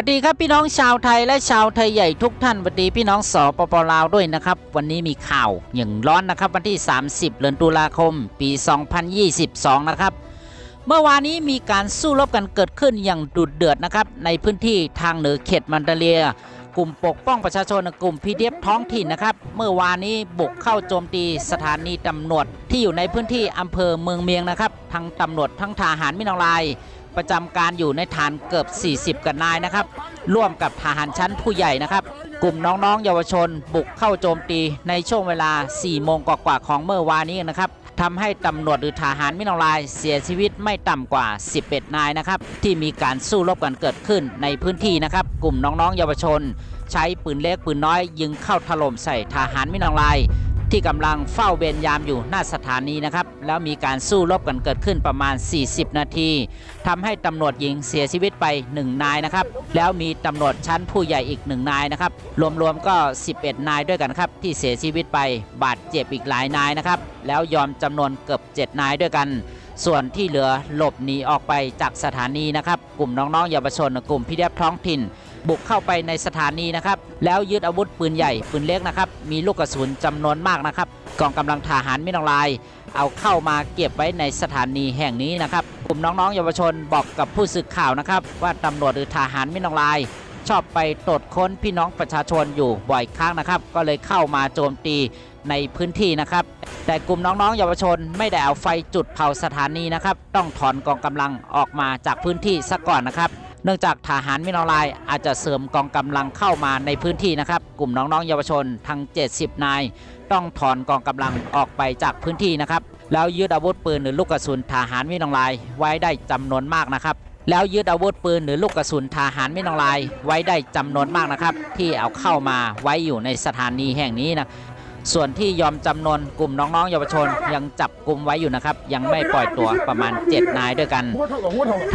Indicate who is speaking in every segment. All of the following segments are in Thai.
Speaker 1: วัสดีครับพี่น้องชาวไทยและชาวไทยใหญ่ทุกท่านสวัสดีพี่น้องสปปลาวด้วยนะครับ วันนี้มีข่าวอย่างร้อนนะครับ วันที่ 30 เดือนตุลาคม ปี 2022 นะครับ เมื่อวานนี้มีการสู้รบกันเกิดขึ้นอย่างดุเดือดนะครับ ในพื้นที่ทางเหนือเขตมันดาเลีย กลุ่มปกป้องประชาชนกลุ่มพีเดียบท้องถิ่นนะครับ เมื่อวานนี้บุกเข้าโจมตีสถานีตำรวจที่อยู่ในพื้นที่อำเภอเมืองเมียงนะครับ ทั้งตำรวจทั้งทหารมินองลาย ประจำการอยู่ในฐานเกือบ 40 กันนายนะครับ ร่วมกับทหารชั้นผู้ใหญ่นะครับ กลุ่มน้องๆ เยาวชน บุกเข้าโจมตีในช่วงเวลา 4 โมงกว่าๆของเมื่อวานนี้นะครับทำให้ตำรวจหรือทหารมินองลายเสียชีวิตไม่ต่ำกว่า 11 นายนะครับ ที่มีการสู้รบกันเกิดขึ้นในพื้นที่นะครับ กลุ่มน้องๆ เยาวชน ใช้ปืนเล็กปืนน้อย ยิงเข้าถล่มใส่ทหารมินองลาย ที่กำลังเฝ้าเวรยามอยู่หน้าสถานีนะครับ แล้วมีการสู้รบกันเกิดขึ้นประมาณ 40 นาทีทำให้ตำรวจหญิงเสียชีวิตไป 1 นายนะครับ แล้วมีตำรวจชั้นผู้ใหญ่อีก 1 นายนะครับ รวมๆก็ 11 นายด้วยกันครับ ที่เสียชีวิตไปบาดเจ็บอีกหลายนายนะครับ แล้วยอมจำนวนเกือบ 7 นายด้วยกันส่วนที่เหลือหลบหนีออกไปจากสถานีนะครับ กลุ่มน้องๆเยาวชน กลุ่มพี่เดียบท้องถิ่น บุกเข้าไปในสถานีนะครับ แล้วยึดอาวุธปืนใหญ่ปืนเล็กนะครับ มีลูกกระสุนจำนวนมากนะครับกองกำลังทหารมินองลาย เอาเข้ามาเก็บไว้ในสถานีแห่งนี้นะครับกลุ่มน้องๆเยาวชนบอกกับผู้สื่อข่าวนะครับ ว่าตำรวจหรือทหารมินองลาย ชอบไปตรวจค้นพี่น้องประชาชนอยู่บ่อยครั้งนะครับ ก็เลยเข้ามาโจมตีในพื้นที่นะครับ แต่กลุ่มน้องๆเยาวชนไม่ได้เอาไฟจุดเผาสถานีนะครับ ต้องถอนกองกำลังออกมาจากพื้นที่ซะก่อนนะครับ เนื่องจากทหารมินอลายอาจจะเสริมกองกำลังเข้ามาในพื้นที่นะครับ กลุ่มน้องๆเยาวชนทั้ง 70 นาย ต้องถอนกองกำลังออกไปจากพื้นที่นะครับ แล้วยึดอาวุธปืนหรือลูกกระสุนทหารมินอลายไว้ได้จำนวนมากนะครับ แล้วยึดอาวุธปืนหรือลูกกระสุนทหารมินอลายไว้ได้จำนวนมากนะครับ ที่เอาเข้ามาไว้อยู่ในสถานีแห่งนี้นะ ส่วนที่ยอมจำนวนกลุ่มน้องๆเยาวชนยังจับกลุ่มไว้อยู่นะครับ ยังไม่ปล่อยตัวประมาณ 7 นายด้วยกัน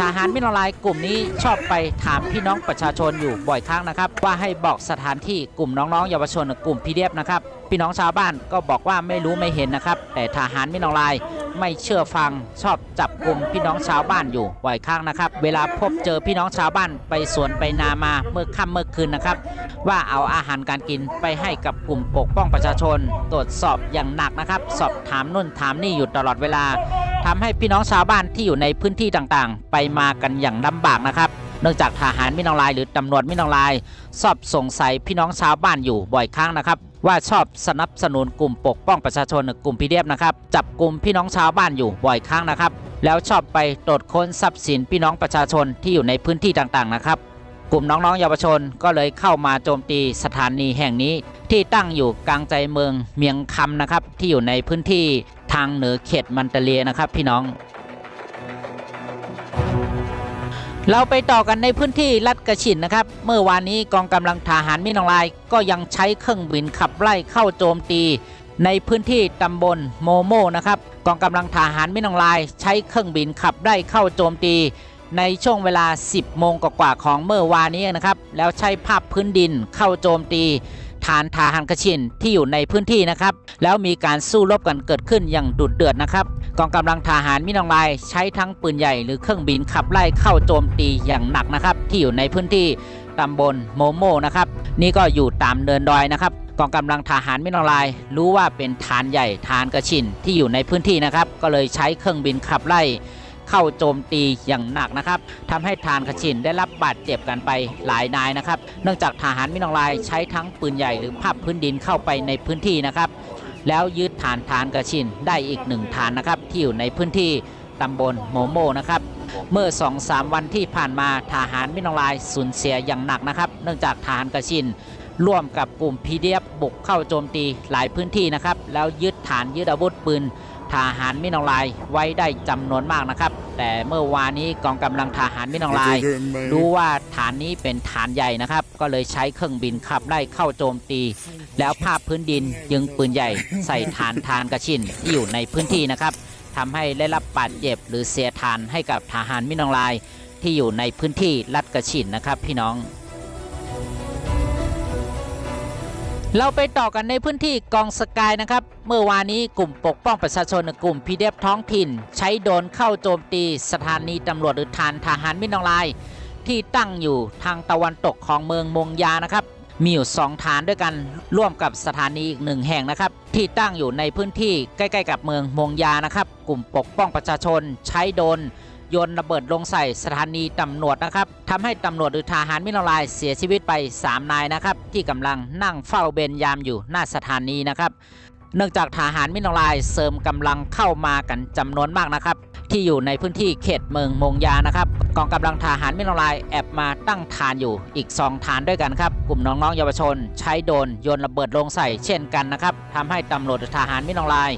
Speaker 1: ทหารมินอลายกลุ่มนี้ชอบไปถามพี่น้องประชาชนอยู่บ่อยครั้งนะครับ ว่าให้บอกสถานที่กลุ่มน้องๆเยาวชนกลุ่มพีเดียบนะครับพี่น้องชาวบ้านก็บอกว่าไม่รู้ไม่เห็นนะครับ แต่ทหารมินอลาย ไม่เชื่อฟังชอบจับกลุ่มพี่น้องชาวบ้านอยู่บ่อยครั้งนะครับ เวลาพบเจอพี่น้องชาวบ้านไปสวนไปนามาเมื่อค่ำเมื่อคืนนะครับ ว่าเอาอาหารการกินไปให้กับกลุ่มปกป้องประชาชน ตรวจสอบอย่างหนักนะครับ สอบถามนู่นถามนี่อยู่ตลอดเวลาทำให้พี่น้องชาวบ้านที่อยู่ในพื้นที่ต่างๆ ไปมากันอย่างลำบากนะครับเนื่องจากทหารมินองลายหรือตำรวจมินองลายชอบสงสัยพี่น้องชาวบ้านอยู่บ่อยครั้งนะครับ ว่าชอบสนับสนุนกลุ่มปกป้องประชาชนกลุ่มพีเดียบนะครับจับกลุ่มพี่น้องชาวบ้านอยู่บ่อยครั้งนะครับ แล้วชอบไปตรวจค้นทรัพย์สินพี่น้องประชาชนที่อยู่ในพื้นที่ต่างๆนะครับ กลุ่มน้องๆเยาวชนก็เลยเข้ามาโจมตีสถานีแห่งนี้ ที่ตั้งอยู่กลางใจเมืองเมียงคำนะครับที่อยู่ในพื้นที่ทางเหนือเขตมันเตเลียนะครับ พี่น้อง เราไปต่อกันในพื้นที่ลัดกระฉินนะครับ เมื่อวานนี้กองกำลังทหารมินองลายก็ยังใช้เครื่องบินขับไล่เข้าโจมตี ในพื้นที่ตำบลโมโมนะครับกองกำลังทหารมินองลายใช้เครื่องบินขับไล่เข้าโจมตี ในช่วงเวลา 10 โมงกว่าของเมื่อวานนี้นะครับ แล้วใช้ภาพพื้นดินเข้าโจมตี ฐานทหารกระชินที่อยู่ในพื้นที่นะครับ แล้วมีการสู้รบกันเกิดขึ้นอย่างดุเดือดนะครับกองกำลังทหารมินองลายใช้ทั้งปืนใหญ่หรือเครื่องบินขับไล่เข้าโจมตีอย่างหนักนะครับที่อยู่ในพื้นที่ตำบลโมโมนะครับนี่ก็อยู่ตามเนินดอยนะครับกองกำลังทหารมินองลาย รู้ว่าเป็นฐานใหญ่ฐานกระชินที่อยู่ในพื้นที่นะครับ ก็เลยใช้เครื่องบินขับไล่ เข้าโจมตีอย่างหนักนะครับทำให้ทานขชินได้รับบาดเจ็บกันไปหลายนายนะครับ เนื่องจากทหารมินองลายใช้ทั้งปืนใหญ่หรือภาพพื้นดินเข้าไปในพื้นที่นะครับ แล้วยึดฐานฐานกระชินได้อีกหนึ่งฐานนะครับที่อยู่ในพื้นที่ตำบลโมโมนะครับเมื่อ 2-3 วันที่ผ่านมาทหารมินองลายสูญเสียอย่างหนักนะครับ เนื่องจากทหารกระชินร่วมกับกลุ่มพีเดียบุกเข้าโจมตีหลายพื้นที่นะครับ แล้วยึดฐานยึดอาวุธปืน ทหารมินองลายไว้ได้จำนวนมากนะครับ แต่เมื่อวานนี้กองกำลังทหารมินองลายรู้ว่าฐานนี้เป็นฐานใหญ่นะครับ ก็เลยใช้เครื่องบินขับไล่เข้าโจมตี แล้วภาพพื้นดินยิงปืนใหญ่ใส่ฐานทานกระชินที่อยู่ในพื้นที่นะครับทำให้ได้รับบาดเจ็บหรือเสียฐานให้กับทหารมินองลายที่อยู่ในพื้นที่ลัดกระชินนะครับพี่น้อง เราไปต่อกันในพื้นที่กองสกายนะครับ เมื่อวานนี้กลุ่มปกป้องประชาชนกลุ่มพีเดท้องถิ่น ใช้โดนเข้าโจมตีสถานีตำรวจหรือฐานทหารมินองลาย ที่ตั้งอยู่ทางตะวันตกของเมืองมงยานะครับ มีอยู่สองฐานด้วยกันร่วมกับสถานีอีกหนึ่งแห่งนะครับ ที่ตั้งอยู่ในพื้นที่ใกล้ ๆ กับเมืองมงยานะครับ กลุ่มปกป้องประชาชนใช้โดน ยนระเบิดลงใส่สถานีตำรวจนะครับทำให้ตำรวจหรือทหารมินลายเสียชีวิตไป 3 นายนะครับที่กำลังนั่งเฝ้าเบรยามอยู่หน้าสถานีนะครับเนื่องจากทหารมินลายเสริมกำลังเข้ามากันจำนวนมากนะครับที่อยู่ในพื้นที่เขตเมืองมงยานะครับกองกำลังทหารมินลายแอบมาตั้งฐานอยู่อีก 2 ฐานด้วยกันครับ กลุ่มน้องๆเยาวชน ใช้โดนโยนระเบิดลงใส่เช่นกันนะครับทำให้ตำรวจทหารมินลาย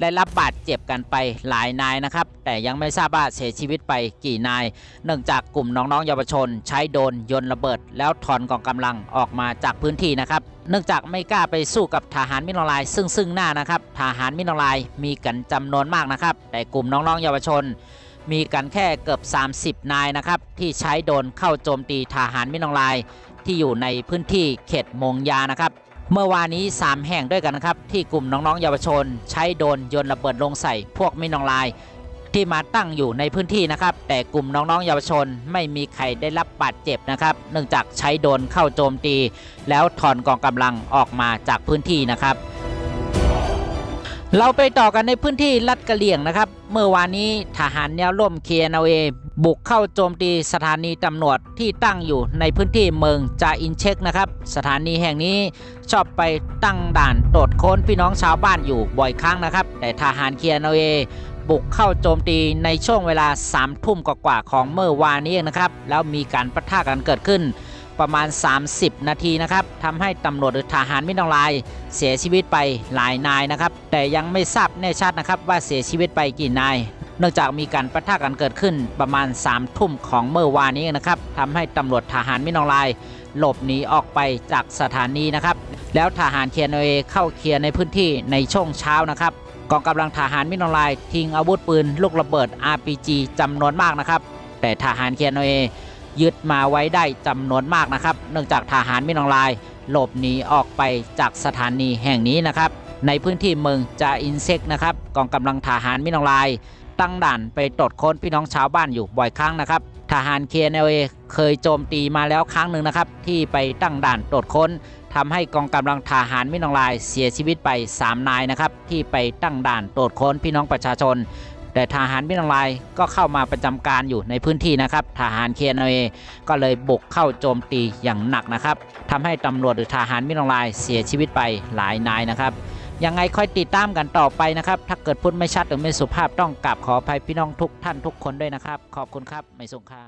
Speaker 1: ได้รับบาดเจ็บกันไปหลายนายนะครับ แต่ยังไม่ทราบว่าเสียชีวิตไปกี่นาย เนื่องจากกลุ่มน้องๆเยาวชน ใช้โดนยนระเบิด แล้วถอนกองกำลังออกมาจากพื้นที่นะครับเนื่องจากไม่กล้าไปสู้กับทหารมินอลาย ซึ่งซึ่งหน้านะครับทหารมินอลายมีกันจำนวนมากนะครับ แต่กลุ่มน้องๆเยาวชน มีกันแค่เกือบ 30 นายนะครับที่ใช้โดนเข้าโจมตีทหารมินอลาย ที่อยู่ในพื้นที่เขตมงยานะครับ เมื่อวานนี้ 3 แห่งด้วยกันนะครับ ที่กลุ่มน้องๆเยาวชน ใช้โดนโยนระเบิดลงใส่พวกมินองลาย ที่มาตั้งอยู่ในพื้นที่นะครับ แต่กลุ่มน้องๆเยาวชนไม่มีใครได้รับบาดเจ็บนะครับ เนื่องจากใช้โดนเข้าโจมตี แล้วถอนกองกำลังออกมาจากพื้นที่นะครับ เราไปต่อกันในพื้นที่ลัดกะเหลี่ยงนะครับ เมื่อวานนี้ทหารแนวร่วม KNLA บุกเข้าโจมตีสถานีตำรวจที่ตั้งอยู่ในพื้นที่เมืองจาอินเช็กนะครับ สถานีแห่งนี้ชอบไปตั้งด่านตรวจค้นพี่น้องชาวบ้านอยู่บ่อยครั้งนะครับ แต่ทหาร KNLA บุกเข้าโจมตีในช่วงเวลา3ทุ่มกว่าของเมื่อวานนี้นะครับ แล้วมีการปะทะกันเกิดขึ้นประมาณ 30 นาทีนะครับทำให้ตำรวจหรือทหารไม่ต้องลาย เสียชีวิตไปหลายนายนะครับ แต่ยังไม่ทราบแน่ชัดนะครับว่าเสียชีวิตไปกี่นาย เนื่องจากมีการประทะกันเกิดขึ้นประมาณ3ทุ่มของเมื่อวานนี้นะครับทำให้ตำรวจทหารม่ต้องลายหลบหนีออกไปจากสถานีนะครับ แล้วทหารเคียนเอเข้าเคลียร์ในพื้นที่ในช่วงเช้านะครับกองกำลังทหารมินอลายทิ้งอาวุธปืนลูกระเบิด RPG จำนวนมากนะครับ แต่ทหารเคียนเอยึดมาไว้ได้จำนวนมากนะครับ เนื่องจากทหารมินอลายหลบหนีออกไปจากสถานีแห่งนี้นะครับ ในพื้นที่เมืองจาอินเซกนะครับกองกำลังทหารมินอลาย ตั้งด่านไปตรวจค้นพี่น้องชาวบ้านอยู่บ่อยครั้งนะครับ ทหาร KNLA เคยโจมตีมาแล้วครั้งหนึ่งนะครับ ที่ไปตั้งด่านตรวจค้นทำให้กองกำลังทหารมินองลายเสียชีวิตไป 3 นายนะครับ ที่ไปตั้งด่านตรวจค้นพี่น้องประชาชน แต่ทหารมินองลายก็เข้ามาประจำการอยู่ในพื้นที่นะครับ ทหาร KNLA ก็เลยบุกเข้าโจมตีอย่างหนักนะครับทำให้ตำรวจหรือทหารมินองลายเสียชีวิตไปหลายนายนะครับ ยังไงค่อยติดตามกันต่อไปนะครับ ถ้าเกิดพูดไม่ชัดหรือไม่สุภาพต้องกราบขออภัยพี่น้องทุกท่านทุกคนด้วยนะครับ ขอบคุณครับ ไม่สงค่า